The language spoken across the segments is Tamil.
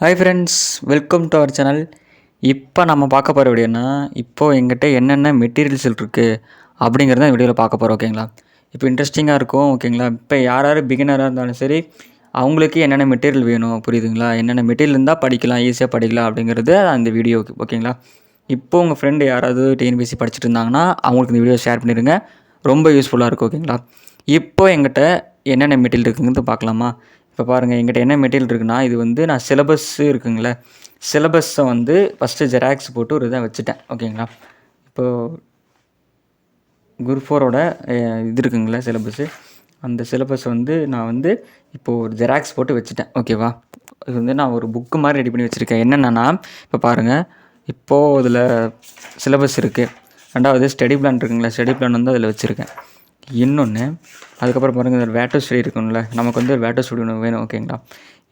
Hi friends welcome to our channel இப்போ நம்ம பார்க்க போகிற வீடியோனா இப்போது எங்கிட்ட என்னென்ன மெட்டீரியல்ஸ் இருக்குது அப்படிங்கிறத வீடியோவில் பார்க்க போகிறோம் ஓகேங்களா இப்போ இன்ட்ரெஸ்டிங்காக இருக்கும் ஓகேங்களா இப்போ யார் யார் பிகினராக இருந்தாலும் சரி அவங்களுக்கு என்னென்ன மெட்டீரியல் வேணும் புரியுதுங்களா? என்னென்ன மெட்டீரியல் இருந்தால் படிக்கலாம் ஈஸியாக படிக்கலாம் அப்படிங்கிறது அந்த வீடியோ ஓகேங்களா இப்போ உங்கள் ஃப்ரெண்டு யாராவது டிஎன்பிஎஸ்சி படிச்சுட்டு இருந்தாங்கன்னா அவங்களுக்கு இந்த வீடியோ ஷேர் பண்ணிடுங்க. ரொம்ப யூஸ்ஃபுல்லாக இருக்கும் ஓகேங்களா இப்போ எங்கிட்ட என்னென்ன மெட்டீரியல் இருக்குங்கிறது பார்க்கலாமா? இப்போ பாருங்கள் எங்கிட்ட என்ன மெட்டீரியல் இருக்குன்னா இது வந்து நான் சிலபஸ்ஸு இருக்குங்களே சிலபஸை வந்து ஃபஸ்ட்டு ஜெராக்ஸ் போட்டு ஒரு இதாக வச்சுட்டேன் ஓகேங்களா? இப்போது குரூப் ஃபோரோட இது இருக்குங்களே சிலபஸ்ஸு அந்த சிலபஸ் வந்து நான் வந்து இப்போது ஒரு ஜெராக்ஸ் போட்டு வச்சுட்டேன் ஓகேவா? இது வந்து நான் ஒரு புக்கு மாதிரி ரெடி பண்ணி வச்சுருக்கேன். என்னென்னா இப்போ பாருங்கள் இப்போது இதில் சிலபஸ் இருக்குது ரெண்டாவது ஸ்டடி பிளான் இருக்குங்களா ஸ்டடி பிளான் வந்து அதில் வச்சுருக்கேன். இன்னொன்று அதுக்கப்புறம் பாருங்கள் இந்த வேட்டோ ஸ்டடி இருக்கும்ல நமக்கு வந்து வேட்டோ ஸ்டடி ஒன்று வேணும் ஓகேங்களா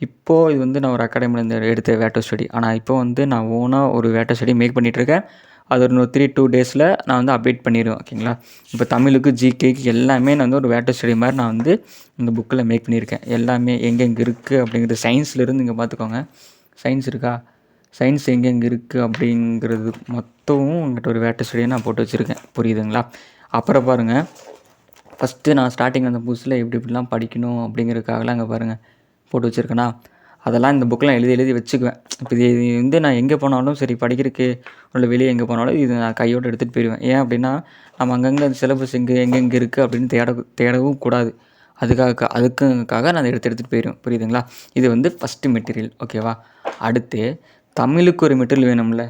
இப்போது இது வந்து நான் ஒரு அகாடமிலேருந்து எடுத்த வேட்டோ ஸ்டடி ஆனால் இப்போ வந்து நான் ஓனாக ஒரு வேட்டோ ஸ்டடி மேக் பண்ணிகிட்ருக்கேன் அது ஒரு த்ரீ டூ டேஸில் நான் வந்து அப்டேட் பண்ணிடுவேன் ஓகேங்களா இப்போ தமிழுக்கு ஜிகேக்கு எல்லாமே நான் வந்து ஒரு வேட்டோ ஸ்டடி மாதிரி நான் வந்து இந்த புக்கில் மேக் பண்ணியிருக்கேன். எல்லாமே எங்கெங்கே இருக்குது அப்படிங்கிறது சயின்ஸ்லேருந்து இங்கே பார்த்துக்கோங்க சயின்ஸ் இருக்கா? சயின்ஸ் எங்கெங்கே இருக்குது அப்படிங்கிறது மொத்தமும் உங்கள்கிட்ட ஒரு வேட்டோ ஸ்டடியை நான் போட்டு வச்சுருக்கேன். புரியுதுங்களா? அப்புறம் பாருங்கள் ஃபஸ்ட்டு நான் ஸ்டார்டிங் அந்த புதுசில் எப்படி இப்படிலாம் படிக்கணும் அப்படிங்கிறதுக்காகலாம் அங்கே பாருங்கள் போட்டு வச்சுருக்கேனா? அதெல்லாம் இந்த புக்கெலாம் எழுதி எழுதி வச்சுக்குவேன். இப்போ இது இது வந்து நான் எங்கே போனாலும் சரி படிக்கிறதுக்கு உள்ள வெளியே எங்கே போனாலும் இது நான் கையோடு எடுத்துகிட்டு போயிடுவேன். ஏன் அப்படின்னா நம்ம அங்கங்கே அந்த சிலபஸ் எங்கே எங்கெங்கே இருக்குது அப்படின்னு தேட தேடவும் கூடாது. அதுக்காக அதுக்குக்காக நான் அதை எடுத்து எடுத்துகிட்டு போயிடுவேன். புரியுதுங்களா? இது வந்து ஃபஸ்ட்டு மெட்டீரியல் ஓகேவா அடுத்து தமிழுக்கு ஒரு மெட்டீரியல் வேணும்ல?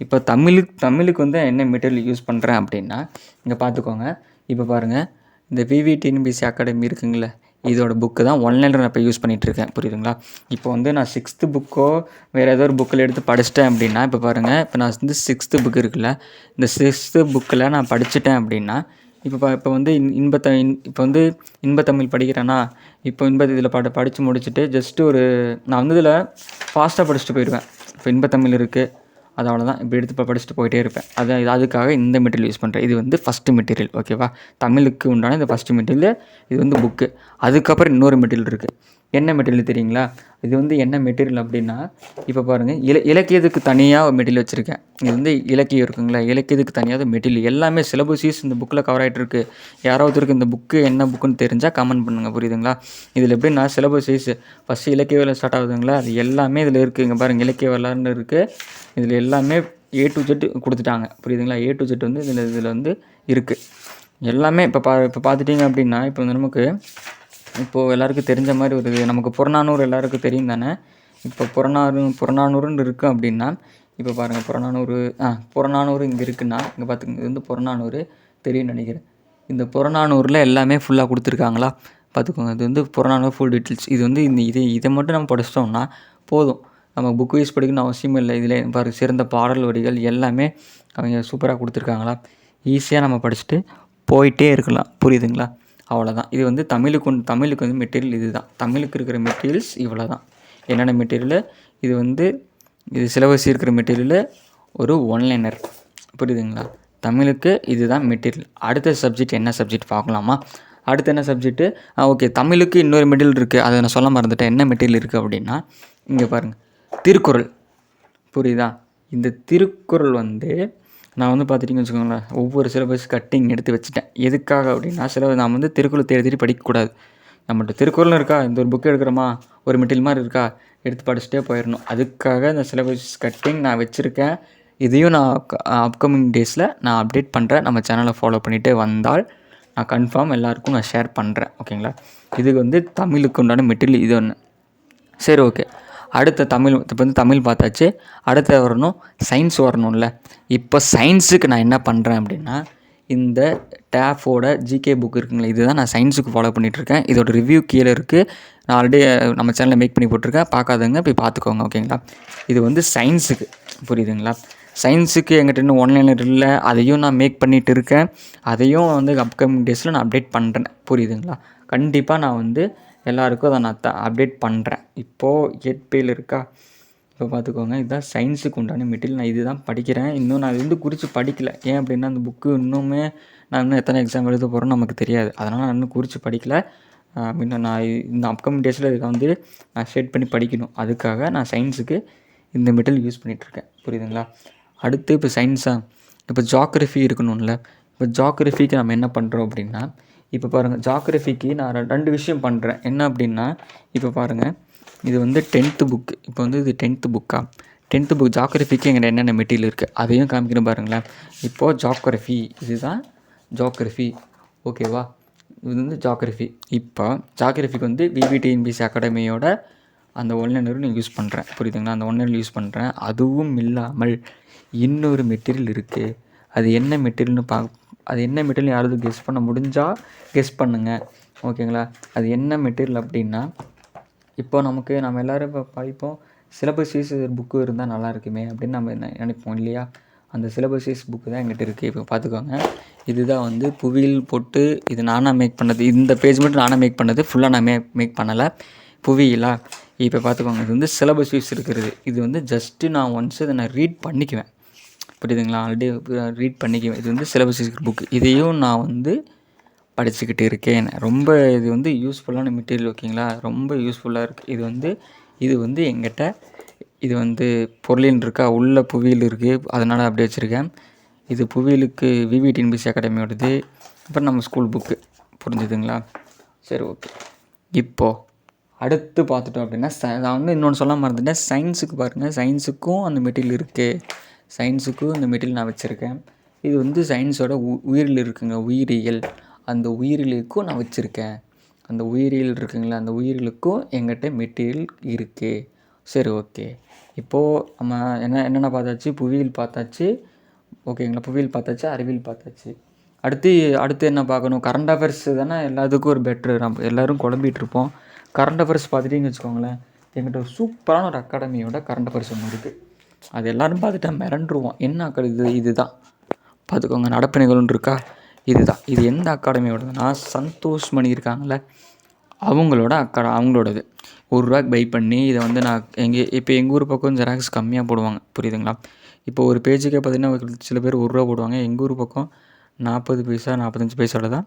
இப்போ தமிழுக்கு தமிழுக்கு வந்து என்ன மெட்டீரியல் யூஸ் பண்ணுறேன் அப்படின்னா இங்கே பார்த்துக்கோங்க இப்போ பாருங்கள் இந்த விவிடிஎன்பிசி அகாடமி இருக்குங்களே இதோட புக்கு தான் ஒன்லைனில் நான் இப்போ யூஸ் பண்ணிகிட்ருக்கேன் புரியுதுங்களா? இப்போ வந்து நான் சிக்ஸ்த்து புக்கோ வேறு ஏதோ ஒரு புக்கில் எடுத்து படிச்சிட்டேன் அப்படின்னா இப்போ பாருங்கள் இப்போ நான் வந்து சிக்ஸ்த்து புக் இருக்குல்ல இந்த சிக்ஸ்த்து புக்கில் நான் படிச்சிட்டேன் அப்படின்னா இப்போ இப்போ வந்து இன் இன்பத்த இன் இப்போ வந்து இன்பத்தமிழ் படிக்கிறேன்னா இப்போ இன்ப இதில் பட படித்து முடிச்சுட்டு ஜஸ்ட்டு ஒரு நான் வந்து இதில் ஃபாஸ்ட்டாக படிச்சுட்டு போயிடுவேன் இப்போ இன்பத்தமிழ் இருக்குது அது அவ்வளோதான் இப்படி எடுத்து இப்போ படிச்சுட்டு போயிட்டே இருப்பேன். அது இது அதுக்காக இந்த மெட்டீரியல் யூஸ் பண்ணுறேன் இது வந்து ஃபஸ்ட்டு மெட்டீரியல் ஓகேவா தமிழுக்கு உண்டான இந்த ஃபஸ்ட்டு மெட்டீரியல் இது வந்து புக்கு அதுக்கப்புறம் இன்னொரு மெட்டீரியல் இருக்குது என்ன மெட்டீரியல் தெரியுங்களா? இது வந்து என்ன மெட்டீரியல் அப்படின்னா இப்போ பாருங்கள் இல இலக்கியத்துக்கு தனியாக ஒரு மெட்டீரியல் வச்சுருக்கேன். இது வந்து இலக்கியம் இருக்குங்களா? இலக்கியத்துக்கு தனியாக மெட்டீரியல் எல்லாமே சிலபஸீஸ் இந்த புக்கில் கவர் ஆகிட்டு இருக்கு யாராவதுக்கு இந்த புக்கு என்ன புக்குன்னு தெரிஞ்சால் கமெண்ட் பண்ணுங்கள் புரியுதுங்களா? இதில் எப்படின்னா சிலபஸீஸ் ஃபஸ்ட்டு இலக்கிய வேலை ஸ்டார்ட் ஆகுதுங்களா? அது எல்லாமே இதில் இருக்குதுங்க பாருங்கள் இலக்கிய வரலாறுன்னு இருக்குது இதில் எல்லாமே ஏ டு ஜெட் கொடுத்துட்டாங்க புரியுதுங்களா? ஏ டு ஜெட் வந்து இதில் இதில் வந்து இருக்குது எல்லாமே இப்போ பா இப்போ பார்த்துட்டிங்க அப்படின்னா இப்போ வந்து நமக்கு இப்போது எல்லாருக்கும் தெரிஞ்ச மாதிரி ஒரு நமக்கு புறநானூறு எல்லாருக்கும் தெரியும் தானே? இப்போ புறநானூறு புறநானூறுன்னு இருக்குது அப்படின்னா இப்போ பாருங்கள் புறநானூறு ஆ புறநானூறு இங்கே இருக்குன்னா இங்கே பார்த்துங்க இது வந்து புறநானூறு தெரியும்னு நினைக்கிறேன். இந்த புறநானூரில் எல்லாமே ஃபுல்லாக கொடுத்துருக்காங்களா? பார்த்துக்கோங்க இது வந்து புறநானூறு ஃபுல் டீட்டெயில்ஸ் இது வந்து இந்த இது இதை மட்டும் நம்ம படிச்சிட்டோம்னா போதும். நம்ம புக் வைஸ் படிக்கணும்னு அவசியம் இல்லை. இதில் பாரு சிறந்த பாடல் வரிகள் எல்லாமே அவங்க சூப்பராக கொடுத்துருக்காங்களா? ஈஸியாக நம்ம படிச்சுட்டு போயிட்டே இருக்கலாம். புரியுதுங்களா? அவ்வளோதான் இது வந்து தமிழுக்கு ஒன்று தமிழுக்கு வந்து மெட்டீரியல் இது தான் தமிழுக்கு இருக்கிற மெட்டீரியல்ஸ் இவ்வளோ தான் என்னென்ன மெட்டீரியலு இது வந்து இது சிலபஸ் இருக்கிற மெட்டீரியலு ஒரு ஒன்லைனர் புரியுதுங்களா? தமிழுக்கு இதுதான் மெட்டீரியல் அடுத்த சப்ஜெக்ட் என்ன சப்ஜெக்ட் பார்க்கலாமா? அடுத்து என்ன சப்ஜெக்ட்டு ஓகே தமிழுக்கு இன்னொரு மெட்டீரியல் இருக்குது அதை நான் சொல்ல மறந்துட்டேன். என்ன மெட்டீரியல் இருக்குது அப்படின்னா இங்கே பாருங்கள் திருக்குறள். புரியுதா? இந்த திருக்குறள் வந்து நான் வந்து பார்த்துட்டிங்கன்னு வச்சுக்கோங்களேன் ஒவ்வொரு சிலபஸ் கட்டிங் எடுத்து வச்சுட்டேன். எதுக்காக அப்படின்னா சில நான் வந்து திருக்குறள் தேடி தேடி படிக்கக்கூடாது. நம்மகிட்ட திருக்குறளும் இருக்கா? இந்த ஒரு புக் எடுக்கிறோமா? ஒரு மெட்டீரியல் மாதிரி இருக்கா? எடுத்து படிச்சுட்டே போயிடணும். அதுக்காக இந்த சிலபஸ் கட்டிங் நான் வச்சுருக்கேன். இதையும் நான் அப்கமிங் டேஸில் நான் அப்டேட் பண்ணுறேன் நம்ம சேனலை ஃபாலோ பண்ணிகிட்டே வந்தால் நான் கன்ஃபார்ம் எல்லாருக்கும் நான் ஷேர் பண்ணுறேன் ஓகேங்களா இதுக்கு வந்து தமிழுக்கு உண்டான மெட்டீரியல் இது ஒன்று சரி ஓகே அடுத்த தமிழ் இப்போ வந்து தமிழ் பார்த்தாச்சு. அடுத்த வரணும் சயின்ஸ் வரணும்ல. இப்போ சயின்ஸுக்கு நான் என்ன பண்ணுறேன் அப்படின்னா இந்த டேஃபோட ஜிகே புக் இருக்குங்களே இதுதான் நான் சயின்ஸுக்கு ஃபாலோ பண்ணிகிட்ருக்கேன் இதோட ரிவ்யூ கீழே இருக்குது நான் ஆல்ரெடி நம்ம சேனலில் மேக் பண்ணி போட்டிருக்கேன். பார்க்காதவங்க போய் பார்த்துக்கோங்க ஓகேங்களா? இது வந்து சயின்ஸுக்கு புரியுதுங்களா? சயின்ஸுக்கு எங்கிட்ட இன்னும் ஒன்லைனர் இல்லை. அதையும் நான் மேக் பண்ணிகிட்டு இருக்கேன் அதையும் வந்து அப்கமிங் டேஸில் நான் அப்டேட் பண்ணுறேன் புரியுதுங்களா? கண்டிப்பாக நான் வந்து எல்லாருக்கும் அதை நான் த அப்டேட் பண்ணுறேன் இப்போது எட்பேயில் இருக்கா? இப்போ பார்த்துக்கோங்க இதுதான் சயின்ஸுக்கு உண்டான மெட்டீரியல் நான் இது தான் படிக்கிறேன். இன்னும் நான் இது வந்து குறித்து படிக்கல. ஏன் அப்படின்னா அந்த புக்கு இன்னுமே நான் இன்னும் எத்தனை எக்ஸாம் எழுத போகிறேன்னு நமக்கு தெரியாது. அதனால் நான் இன்னும் குறித்து படிக்கல. முன்ன நான் இந்த அப்கமிங் டேஸில் இதை வந்து நான் ஸ்டேட் பண்ணி படிக்கணும். அதுக்காக நான் சயின்ஸுக்கு இந்த மெட்டீரியல் யூஸ் பண்ணிகிட்ருக்கேன் புரியுதுங்களா? அடுத்து இப்போ சயின்ஸாக இப்போ ஜாக்ரஃபி இருக்கணும்ல. இப்போ ஜாக்ரஃபிக்கு நம்ம என்ன பண்ணுறோம் அப்படின்னா இப்போ பாருங்கள் ஜாக்ரஃபிக்கு நான் ரெண்டு விஷயம் பண்ணுறேன் என்ன அப்படின்னா இப்போ பாருங்கள் இது வந்து டென்த்து புக்கு இப்போ வந்து இது டென்த்து புக்கா டென்த்து புக் ஜாக்ரஃபிக்கு எங்கிட்ட என்னென்ன மெட்டீரியல் இருக்குது அதையும் காமிக்கணும் பாருங்களேன். இப்போது ஜாக்ரஃபி இதுதான் ஜாக்ரஃபி ஓகேவா இது வந்து ஜாக்ரஃபி இப்போ ஜாக்ரஃபிக்கு வந்து விவிடிஎன்பிசி அகாடமியோட அந்த ஒன்லைனரும் நான் யூஸ் பண்ணுறேன் புரியுதுங்களா? அந்த ஒன்லைனர் யூஸ் பண்ணுறேன் அதுவும் இல்லாமல் இன்னொரு மெட்டீரியல் இருக்குது அது என்ன மெட்டீரியல்னு பா அது என்ன மெட்டீரியல் யாராவது கெஸ் பண்ண முடிஞ்சால் கெஸ் பண்ணுங்கள் ஓகேங்களா அது என்ன மெட்டீரியல் அப்படின்னா இப்போ நமக்கு நம்ம எல்லோரும் இப்போ படிப்போம். சிலபஸ் வைஸ் புக்கு இருந்தால் நல்லா இருக்குமே அப்படின்னு நம்ம நினைப்போம் இல்லையா? அந்த சிலபஸ் வைஸ் புக்கு தான் எங்கிட்ட இருக்குது இப்போ பார்த்துக்கோங்க. இதுதான் வந்து புவியில் போட்டு இது நானாக மேக் பண்ணது. இந்த பேஜ் மட்டும் நானாக மேக் பண்ணது. ஃபுல்லாக நான் மே மேக் பண்ணலை. புவியிலா இப்போ பார்த்துக்கோங்க. இது வந்து சிலபஸ் வைஸ் இருக்கிறது. இது வந்து ஜஸ்ட்டு நான் ஒன்ஸ் இதை நான் ரீட் பண்ணிக்குவேன். புரியுதுங்களா? ஆல்ரெடி ரீட் பண்ணிக்குவேன் இது வந்து சிலபஸ் வைஸ் புக்கு இதையும் நான் வந்து படிச்சுக்கிட்டு இருக்கேன். ரொம்ப இது வந்து யூஸ்ஃபுல்லான மெட்டீரியல் ஓகேங்களா? ரொம்ப யூஸ்ஃபுல்லாக இருக்குது இது வந்து இது வந்து எங்கிட்ட இது வந்து பொருளின் இருக்கா? உள்ள புவியில் இருக்குது அதனால் அப்படியே வச்சுருக்கேன். இது புவியலுக்கு விவி டிஎன்பிசி அகாடமியோடது அப்புறம் நம்ம ஸ்கூல் புக்கு புரிஞ்சுதுங்களா? சரி ஓகே இப்போது அடுத்து பார்த்துட்டோம் அப்படின்னா ச நான் வந்து இன்னொன்று சொல்ல மறந்துட்டேன். சயின்ஸுக்கு பாருங்கள் சயின்ஸுக்கும் அந்த மெட்டீரியல் இருக்குது சயின்ஸுக்கும் இந்த மெட்டீரியல் நான் வச்சுருக்கேன். இது வந்து சயின்ஸோட உ உயிரியல் இருக்குங்க உயிரியல். அந்த உயிரியலுக்கும் நான் வச்சுருக்கேன். அந்த உயிரியல் இருக்குங்களா அந்த உயிரியலுக்கும் எங்கிட்ட மெட்டீரியல் இருக்குது சரி ஓகே. இப்போது நம்ம என்ன என்னென்ன பார்த்தாச்சு? புவியியல் பார்த்தாச்சு. ஓகேங்களா புவியியல் பார்த்தாச்சு அறிவியல் பார்த்தாச்சு. அடுத்து அடுத்து என்ன பார்க்கணும்? கரண்ட் அஃபேர்ஸ் தானே எல்லாத்துக்கும் ஒரு பெட்ரு நம்ம எல்லோரும் குழம்பிட்டு இருப்போம். கரண்ட் அஃபேர்ஸ் பார்த்துட்டிங்கன்னு வச்சுக்கோங்களேன். எங்கிட்ட ஒரு சூப்பரான ஒரு அகாடமியோட கரண்ட் அஃபேர்ஸ் ஒன்று இருக்குது அது எல்லோரும் பார்த்துட்டா மிரண்டுருவோம். என்ன அக்கா இது? இதுதான். பார்த்துக்கோங்க நடப்பு நிகழ்வுன்னு இருக்கா? இதுதான். இது எந்த அகாடமியோடதுன்னா சந்தோஷ் மணி இருக்காங்கல்ல அவங்களோட அக்கா அவங்களோடது. ஒரு ரூபாய்க்கு பை பண்ணி இதை வந்து நான் எங்கள் இப்போ எங்கள் ஊர் பக்கம் ஜெராக்ஸ் கம்மியாக போடுவாங்க. புரியுதுங்களா? இப்போ ஒரு பேஜுக்கே பார்த்தீங்கன்னா சில பேர் ஒரு ரூபா போடுவாங்க. எங்கள் ஊர் பக்கம் நாற்பது பைசா நாற்பத்தஞ்சு பைசாவில் தான்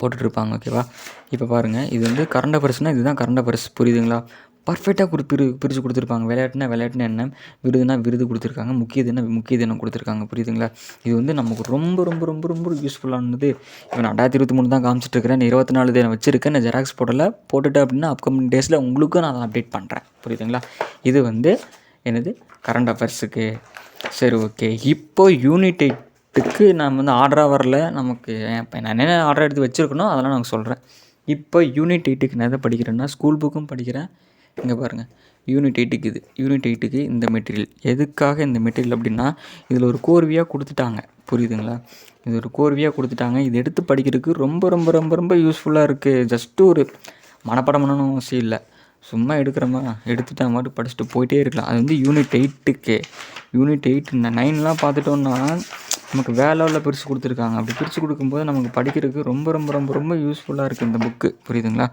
போட்டுட்ருப்பாங்க ஓகேவா இப்போ பாருங்கள் இது வந்து கரண்ட் அஃபேர்ஸ்னால் இதுதான் கரண்ட் அஃபேர்ஸ் புரியுதுங்களா? பர்ஃபெக்டாக குறி பிரி பிரித்து கொடுத்துருப்பாங்க. விளையாட்டுனா விளையாட்டுனா என்ன? விருதுனா விருது கொடுத்துருக்காங்க. முக்கிய தினம் முக்கிய தினம் கொடுத்துருக்காங்க. புரியுதுங்களா? இது வந்து நமக்கு ரொம்ப ரொம்ப ரொம்ப ரொம்ப யூஸ்ஃபுல்லானது இப்போ நான் ரெண்டாயிரத்தி இருபத்தி மூணு தான் காமிச்சிட்ருக்கிறேன். இருபத்தி நாலு தினம் வச்சுருக்கேன். நான் ஜெராக்ஸ் போடலை. போட்டுட்டேன் அப்படின்னா அப்கமிங் டேஸில் உங்களுக்கும் நான் அதை அப்டேட் பண்ணுறேன் புரியுதுங்களா? இது வந்து என்னது? கரண்ட் அஃபேர்ஸுக்கு சரி ஓகே இப்போ யூனிட் எயிட்டுக்கு நான் வந்து ஆர்டராக வரல. நமக்கு இப்போ நான் என்ன ஆர்டர் எடுத்து வச்சுருக்கணும் அதெல்லாம் நான் சொல்கிறேன் இப்போ யூனிட் எயிட்டுக்கு நான் எதை படிக்கிறேன்னா ஸ்கூல் புக்கும் படிக்கிறேன். இங்கே பாருங்கள் யூனிட் எயிட்டுக்கு இது யூனிட் எயிட்டுக்கு இந்த மெட்டீரியல் எதுக்காக இந்த மெட்டீரியல் அப்படின்னா இதில் ஒரு கோர்வையாக கொடுத்துட்டாங்க. புரியுதுங்களா? இது ஒரு கோர்வையாக கொடுத்துட்டாங்க. இது எடுத்து படிக்கிறதுக்கு ரொம்ப ரொம்ப ரொம்ப ரொம்ப யூஸ்ஃபுல்லாக இருக்குது ஜஸ்ட்டு ஒரு மனப்பாடம் பண்ணணும் அவசியம் இல்லை. சும்மா எடுக்கிறோமா? எடுத்துட்டா மாதிரி படிச்சுட்டு போயிட்டே இருக்கலாம். அது வந்து யூனிட் எயிட்டுக்கு யூனிட் எயிட் நைன்லாம் பார்த்துட்டோன்னா நமக்கு வேற லெவலில் பிரித்து கொடுத்துருக்காங்க. அப்படி பிரித்து கொடுக்கும்போது நமக்கு படிக்கிறதுக்கு ரொம்ப ரொம்ப ரொம்ப ரொம்ப யூஸ்ஃபுல்லாக இருக்குது இந்த புக்கு புரியுதுங்களா?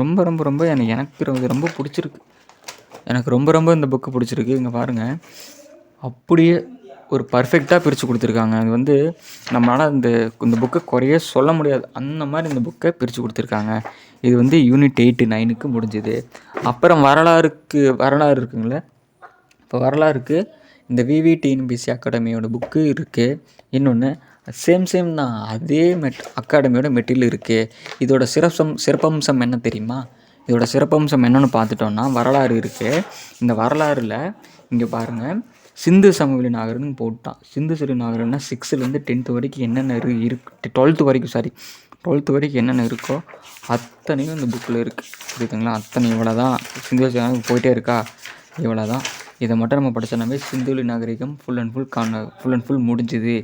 ரொம்ப ரொம்ப ரொம்ப எனக்கு எனக்கு இது ரொம்ப பிடிச்சிருக்கு. எனக்கு ரொம்ப ரொம்ப இந்த புக்கு பிடிச்சிருக்கு. இங்கே பாருங்கள் அப்படியே ஒரு பர்ஃபெக்டாக பிரித்து கொடுத்துருக்காங்க. அது வந்து நம்மளால் இந்த இந்த புக்கை குறைய சொல்ல முடியாது. அந்த மாதிரி இந்த புக்கை பிரித்து கொடுத்துருக்காங்க. இது வந்து யூனிட் எயிட்டு நைனுக்கு முடிஞ்சுது. அப்புறம் வரலாறுக்கு வரலாறு இருக்குங்களே? இப்போ வரலாறுக்கு இந்த விவிடிஎன்பிசி அகாடமியோட புக்கு இருக்குது இன்னொன்று சேம் சேம் தான். அதே மெட் அகாடமியோட மெட்டீரியல் இருக்குது இதோட சிறப்பம் சிறப்பம்சம் என்ன தெரியுமா? இதோட சிறப்பம்சம் என்னென்னு பார்த்துட்டோன்னா வரலாறு இருக்குது இந்த வரலாறில் இங்கே பாருங்கள் சிந்து சமவெளி நாகரிகம்னு போட்டான். சிந்து சமவெளி நாகரன்னா சிக்ஸ்த்துலேருந்து டென்த்து வரைக்கும் என்னென்ன இரு இருக்கு டுவெல்த்து வரைக்கும் சாரி டுவெல்த்து வரைக்கும் என்னென்ன இருக்கோ அத்தனையும் இந்த புக்கில் இருக்குது புரியுதுங்களா? அத்தனை இவ்வளோ தான் சிந்து சமவெளி போயிட்டே இருக்கா? இவ்வளோ தான் இதை மட்டும் நம்ம படித்தோம்னாவே சிந்துவெளி நாகரிகம் ஃபுல் அண்ட் ஃபுல் கான ஃபுல் அண்ட் ஃபுல் முடிஞ்சுது.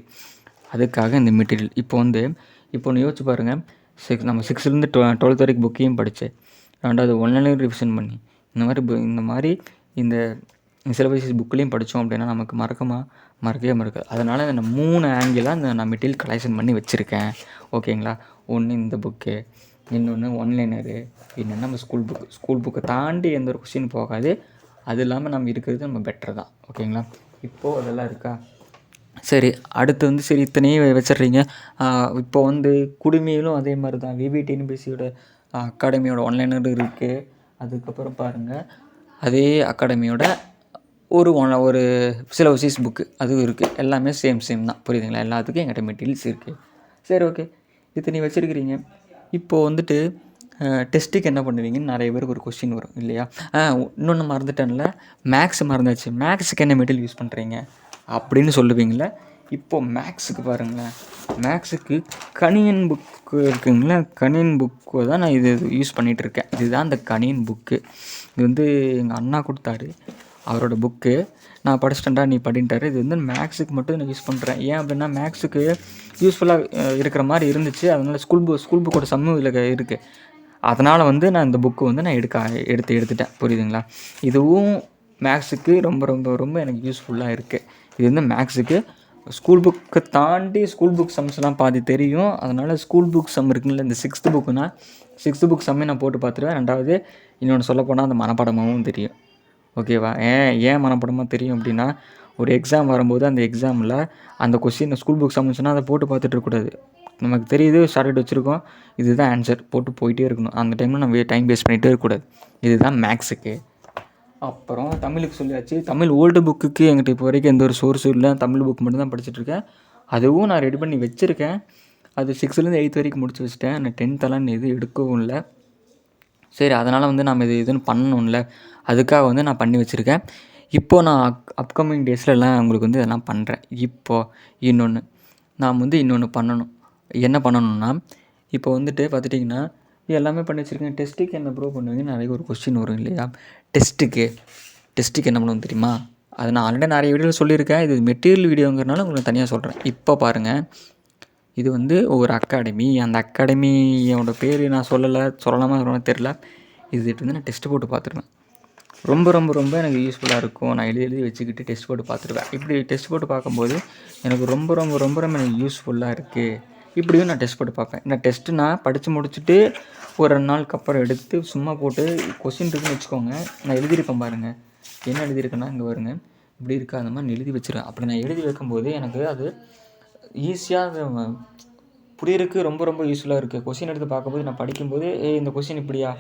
அதுக்காக இந்த மெட்டீரியல் இப்போ வந்து இப்போ ஒன்று யோசிச்சு பாருங்கள் சிக்ஸ் நம்ம சிக்ஸ்த்துலேருந்து டுவெ டுவெல்த் வரைக்கும் புக்கையும் படித்தேன் ரெண்டாவது ஒன்லைன் ரிவிஷன் பண்ணி இந்த மாதிரி பு- இந்த மாதிரி இந்த சிலபஸ் புக்லேயும் படித்தோம் அப்படின்னா நமக்கு மறக்கமா மறக்கவே மறக்காது. அதனால் இந்த மூணு ஆங்கிளாக இந்த நான் மெட்டீரியல் கலெக்ஷன் பண்ணி வச்சுருக்கேன். ஓகேங்களா ஒன்று இந்த புக்கு இன்னொன்று ஒன்லைனரு இன்னொன்று நம்ம ஸ்கூல் புக்கு ஸ்கூல் புக்கை தாண்டி எந்த ஒரு கொஸ்டின் போகாது. அது இல்லாமல் நம்ம இருக்கிறது நம்ம பெட்டர் தான். ஓகேங்களா இப்போது அதெல்லாம் இருக்கா? சரி அடுத்து வந்து சரி இத்தனையும் வச்சிடுறீங்க. இப்போ வந்து குடுமியிலும் அதே மாதிரி தான் விவிடிஎன்பிசியோட அகாடமியோட ஒன்லைனர் இருக்குது அதுக்கப்புறம் பாருங்கள் அதே அகாடமியோட ஒரு ஒன் ஒரு சிலபஸிஸ் புக்கு அதுவும் இருக்குது எல்லாமே சேம் சேம் தான். புரியுதுங்களா? எல்லாத்துக்கும் எங்கிட்ட மெட்டீரியல்ஸ் இருக்குது சரி ஓகே இது நீ வச்சுருக்கிறீங்க. இப்போது வந்துட்டு டெஸ்ட்டுக்கு என்ன பண்ணுவீங்கன்னு நிறைய பேருக்கு ஒரு கொஸ்டின் வரும் இல்லையா? இன்னொன்று மறந்துட்டேன்ல. மேக்ஸ் மறந்தாச்சு. மேக்ஸுக்கு என்ன மெட்டீரியல் யூஸ் பண்ணுறீங்க அப்படின்னு சொல்லுவீங்கள இப்போது மேக்ஸுக்கு பாருங்களேன். மேக்ஸுக்கு கணியன் புக்கு இருக்குங்களா கணியன் புக்கு தான் நான் இது யூஸ் பண்ணிகிட்ருக்கேன் இதுதான் அந்த கணியன் புக்கு இது வந்து எங்கள் அண்ணா கொடுத்தாரு அவரோட புக்கு நான் படிச்சிட்டேன்டா நீ படின்ட்டாரு. இது வந்து மேக்ஸுக்கு மட்டும் நான் யூஸ் பண்ணுறேன் ஏன் அப்படின்னா மேக்ஸுக்கு யூஸ்ஃபுல்லாக இருக்கிற மாதிரி இருந்துச்சு. அதனால் ஸ்கூல் புக் ஸ்கூல் புக்கோட சம்மு இதில் இருக்குது அதனால் வந்து நான் இந்த புக்கு வந்து நான் எடுக்க எடுத்து எடுத்துட்டேன். புரியுதுங்களா? இதுவும் மேக்ஸுக்கு ரொம்ப ரொம்ப ரொம்ப எனக்கு யூஸ்ஃபுல்லாக இருக்குது இது வந்து மேக்ஸுக்கு ஸ்கூல் புக்கை தாண்டி ஸ்கூல் புக் சம்ஸ்லாம் பாதி தெரியும். அதனால் ஸ்கூல் புக் சம் இருக்குங்கள இந்த சிக்ஸ்த்து புக்குனா சிக்ஸ்த்து புக் சம்மே நான் போட்டு பார்த்துருவேன். ரெண்டாவது இன்னொன்று சொல்லப்போனால் அந்த மனப்பாடமாகவும் தெரியும். ஓகேவா ஏன் ஏன் மனப்படமாக தெரியும் அப்படின்னா ஒரு எக்ஸாம் வரும்போது அந்த எக்ஸாமில் அந்த கொஸ்டின் ஸ்கூல் புக் சம்ஸ்னால் அதை போட்டு பார்த்துட்டு இருக்கக்கூடாது. நமக்கு தெரியுது ஷார்ட் வச்சுருக்கோம். இதுதான் ஆன்சர் போட்டு போயிட்டே இருக்கணும். அந்த டைமில் நம்ம டைம் வேஸ்ட் பண்ணிகிட்டே இருக்கக்கூடாது. இதுதான் மேக்ஸுக்கு அப்புறம் தமிழுக்கு சொல்லியாச்சு. தமிழ் ஓல்டு புக்குக்கு என்கிட்ட இப்போ வரைக்கும் எந்த ஒரு சோர்ஸும் இல்லை. தமிழ் புக் மட்டும்தான் படிச்சுட்ருக்கேன் அதுவும் நான் ரெடி பண்ணி வச்சுருக்கேன். அது சிக்ஸ்த்துலேருந்து எயித் வரைக்கும் முடிச்சு வச்சுட்டேன். நான் டென்த்தெல்லாம் எதுவும் எடுக்கவும் இல்லை. சரி அதனால் வந்து நம்ம இது இதுன்னு பண்ணணும்ல. அதுக்காக வந்து நான் பண்ணி வச்சுருக்கேன். இப்போது நான் அப் அப்கமிங் டேஸ்லலாம் உங்களுக்கு வந்து இதெல்லாம் பண்ணுறேன் இப்போது இன்னொன்று நாம் வந்து இன்னொன்று பண்ணணும். என்ன பண்ணணும்னா இப்போ வந்துட்டு பார்த்துட்டிங்கன்னா எல்லாமே பண்ணி வச்சுருக்கேன். டெஸ்ட்டுக்கு என்ன ப்ரூவ் பண்ணுவீங்க? நிறைய ஒரு கொஸ்டின் வரும் இல்லையா? டெஸ்ட்டுக்கு. டெஸ்ட்டுக்கு என்ன பண்ணுவோம் தெரியுமா? அது நான் ஆல்ரெடி நிறைய வீடியோவில் சொல்லியிருக்கேன். இது மெட்டீரியல் வீடியோங்கிறனால உங்களுக்கு தனியாக சொல்கிறேன் இப்போ பாருங்கள் இது வந்து ஒரு அகாடமி அந்த அகாடமியோட பேர் நான் சொல்லலை. சொல்லலாமா சொல்லலாம் தெரில இது வந்து நான் டெஸ்ட்டு போட்டு பார்த்துருவேன். ரொம்ப ரொம்ப ரொம்ப எனக்கு யூஸ்ஃபுல்லாக இருக்கும். நான் எழுதி எழுதி வச்சுக்கிட்டு டெஸ்ட் போட்டு பார்த்துருவேன். இப்படி டெஸ்ட் போட்டு பார்க்கும்போது எனக்கு ரொம்ப ரொம்ப ரொம்ப ரொம்ப எனக்கு யூஸ்ஃபுல்லாக இருக்குது இப்படியும் நான் டெஸ்ட் போட்டு பார்ப்பேன். இந்த டெஸ்ட்டு நான் படித்து முடிச்சுட்டு ஒரு ரெண்டு நாளுக்கு அப்புறம் எடுத்து சும்மா போட்டு கொஸ்டின் இருக்குன்னு வச்சுக்கோங்க. நான் எழுதியிருக்கேன் பாருங்கள் என்ன எழுதியிருக்கேன்னா இங்கே வருங்க இப்படி இருக்கா அந்த மாதிரி எழுதி வச்சுருவேன். அப்படி நான் எழுதி வைக்கும்போது எனக்கு அது ஈஸியாக புரியறதுக்கு ரொம்ப ரொம்ப யூஸ்ஃபுல்லாக இருக்குது கொஸ்டின் எடுத்து பார்க்கும்போது நான் படிக்கும்போது ஏ இந்த கொஸ்டின் இப்படியா?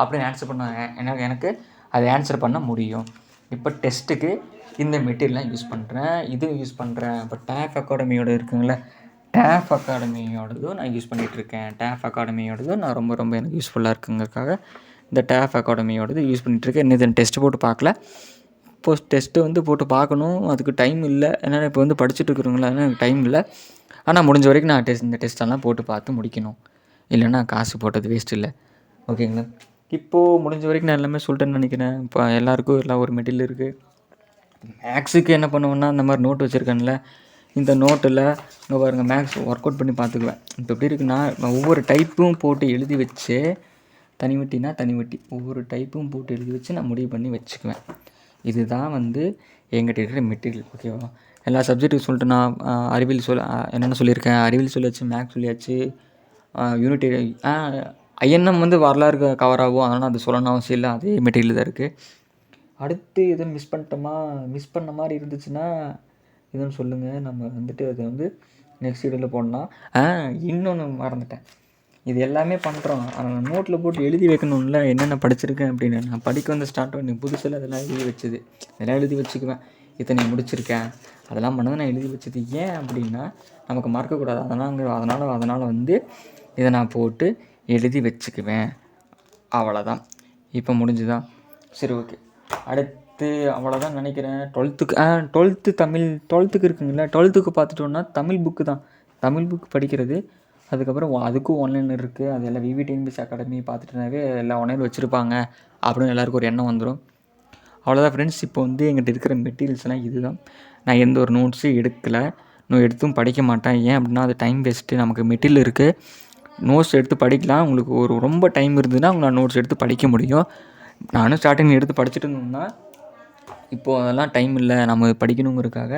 அப்படின்னு ஆன்சர் பண்ண எனக்கு எனக்கு அதை ஆன்சர் பண்ண முடியும். இப்போ டெஸ்ட்டுக்கு இந்த மெட்டீரியல்லாம் யூஸ் பண்ணுறேன் இது யூஸ் பண்ணுறேன் இப்போ டேக் அகாடமியோட இருக்குங்களே டேஃப் அகாடமியோடதும் நான் யூஸ் பண்ணிகிட்ருக்கேன் டேஃப் அகாடமியோடதும் நான் ரொம்ப ரொம்ப எனக்கு யூஸ்ஃபுல்லாக இருக்குங்கிறதுக்காக இந்த டேஃப் அகாடமியோடது யூஸ் பண்ணிகிட்ருக்கேன் இன்னும் இது டெஸ்ட்டு போட்டு பார்க்கல. இப்போது டெஸ்ட்டு வந்து போட்டு பார்க்கணும். அதுக்கு டைம் இல்லை. ஏன்னா இப்போ வந்து படிச்சுட்டு இருக்கிறவங்களா எனக்கு டைம் இல்லை. ஆனால் முடிஞ்ச வரைக்கும் நான் டெஸ்ட் இந்த டெஸ்ட்டெல்லாம் போட்டு பார்த்து முடிக்கணும். இல்லைன்னா காசு போட்டது வேஸ்ட் இல்லை. ஓகேங்களா இப்போது முடிஞ்ச வரைக்கும் நான் எல்லாமே சொல்லிட்டேன்னு நினைக்கிறேன். இப்போ எல்லாருக்கும் எல்லாம் ஒரு மெட்டீரியல் இருக்குது மேக்ஸுக்கு என்ன பண்ணுவேன்னா அந்த மாதிரி நோட் வச்சுருக்கேன்ல. இந்த நோட்டில் இங்கே பாருங்கள் மேக்ஸ் ஒர்க் அவுட் பண்ணி பார்த்துக்குவேன். இப்போ எப்படி இருக்குன்னா ஒவ்வொரு டைப்பும் போட்டு எழுதி வச்சு தனி வட்டினா தனி வட்டி ஒவ்வொரு டைப்பும் போட்டு எழுதி வச்சு நான் முடிவு பண்ணி வச்சுக்குவேன். இதுதான் வந்து எங்கிட்ட இருக்கிற மெட்டீரியல் ஓகேவா எல்லா சப்ஜெக்ட்டுக்கு சொல்லிட்டு நான் அறிவியல் சொல் என்னென்ன சொல்லியிருக்கேன்? அறிவியல் சொல்லியாச்சு மேக்ஸ் சொல்லியாச்சு யூனிட் ஐஎன்எம் வந்து வரலாறு கவர் ஆகும். அதனால் அது சொல்லணும் அவசியம் இல்லை. அதே மெட்டீரியல் தான் இருக்குது அடுத்து எதுவும் மிஸ் பண்ணிட்டோமா? மிஸ் பண்ண மாதிரி இருந்துச்சுன்னா இதுன்னு சொல்லுங்கள் நம்ம வந்துட்டு அதை வந்து நெக்ஸ்ட் வீடியோவில் போடலாம். ஆ இன்னொன்று மறந்துட்டேன். இது எல்லாமே பண்ணுறோம் ஆனால் நோட்டில் போட்டு எழுதி வைக்கணும்ல என்னென்ன படிச்சிருக்கேன் அப்படின்னு. நான் படிக்க வந்து ஸ்டார்ட் பண்ணி புதுசில் அதெல்லாம் எழுதி வச்சது. இதெல்லாம் எழுதி வச்சுக்குவேன். இத்தனை முடிச்சிருக்கேன். அதெல்லாம் பண்ணது நான் எழுதி வச்சது ஏன் அப்படின்னா நமக்கு மறக்கக்கூடாது அதனால் அதனால் அதனால் வந்து இதை நான் போட்டு எழுதி வச்சுக்குவேன். அவ்வளோதான் இப்போ முடிஞ்சுதான் சரி ஓகே அடுத்து அடுத்து அவ்வளோதான் நினைக்கிறேன். டுவெல்த்துக்கு ஆ டுவெல்த்து தமிழ் டுவெல்த்துக்கு இருக்குங்களா டுவெல்த்துக்கு பார்த்துட்டோன்னா தமிழ் புக்கு தான். தமிழ் புக் படிக்கிறது. அதுக்கப்புறம் அதுக்கும் ஆன்லைன் இருக்குது அது எல்லாம் விவி டிஎன்பிஎஸ் அகாடமி பார்த்துட்டுனாவே எல்லாம் ஆன்லைன் வச்சுருப்பாங்க. அப்படின்னு எல்லாருக்கும் ஒரு எண்ணம் வந்துடும் அவ்வளோதான் ஃப்ரெண்ட்ஸ் இப்போ வந்து எங்கிட்ட இருக்கிற மெட்டீரியல்ஸ்லாம் இது தான் நான் எந்த ஒரு நோட்ஸும் எடுக்கலை. இன்னும் எடுத்தும் படிக்க மாட்டேன். ஏன் அப்படின்னா அது டைம் வேஸ்ட்டு நமக்கு மெட்டீரியல் இருக்குது நோட்ஸ் எடுத்து படிக்கலாம். உங்களுக்கு ஒரு ரொம்ப டைம் இருந்ததுன்னா உங்களால் நோட்ஸ் எடுத்து படிக்க முடியும். நானும் ஸ்டார்டிங் எடுத்து படிச்சுட்டு இருந்தோம்னா இப்போது அதெல்லாம் டைம் இல்லை நம்ம படிக்கணுங்கிறதுக்காக.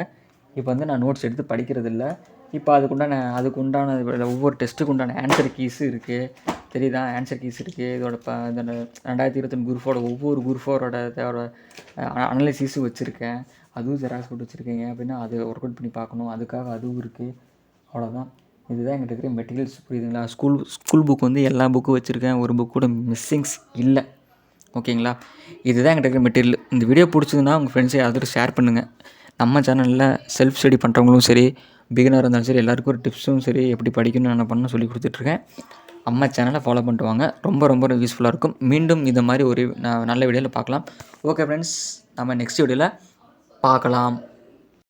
இப்போ வந்து நான் நோட்ஸ் எடுத்து படிக்கிறது இல்லை இப்போ அதுக்குண்டான அதுக்கு உண்டான ஒவ்வொரு டெஸ்ட்டுக்கு உண்டான ஆன்சர் கீஸு இருக்குது தெரியுதா? ஆன்சர் கீஸ் இருக்குது இதோட ப இந்த ரெண்டாயிரத்தி இருபத்தொன்று குரூஃபோட ஒவ்வொரு குரூஃபோரோட இதோட அனலைசிஸும் வச்சுருக்கேன். அதுவும் ஜெராக்ஸ் போட்டு வச்சுருக்கீங்க அப்படின்னா அது ஒர்க் அவுட் பண்ணி பார்க்கணும். அதுக்காக அதுவும் இருக்குது அவ்வளோதான் இதுதான் எங்கிட்ட இருக்கிற மெட்டீரியல்ஸ் புரியுதுங்களா? ஸ்கூல் ஸ்கூல் புக் வந்து எல்லா புக்கும் வச்சுருக்கேன். ஒரு புக் கூட மிஸ்ஸிங்ஸ் இல்லை. ஓகேங்களா? இதுதான் எங்கிட்ட இருக்கிற மெட்டீரியல் இந்த வீடியோ பிடிச்சதுன்னா உங்கள் ஃப்ரெண்ட்ஸை யாராவது ஷேர் பண்ணுங்கள் நம்ம சேனலில் செல்ஃப் ஸ்டடி பண்ணுறவங்களும் சரி பிகினராக இருந்தாலும் சரி எல்லாருக்கும் ஒரு டிப்ஸும் சரி எப்படி படிக்கணும் என்ன பண்ணணும் சொல்லி கொடுத்துட்ருக்கேன். அம்மா சேனலை ஃபாலோ பண்ணிட்டு வாங்க. ரொம்ப ரொம்ப யூஸ்ஃபுல்லாக இருக்கும். மீண்டும் இந்த மாதிரி ஒரு நல்ல வீடியோவில் பார்க்கலாம். ஓகே ஃப்ரெண்ட்ஸ் நம்ம நெக்ஸ்ட் வீடியோவில் பார்க்கலாம்.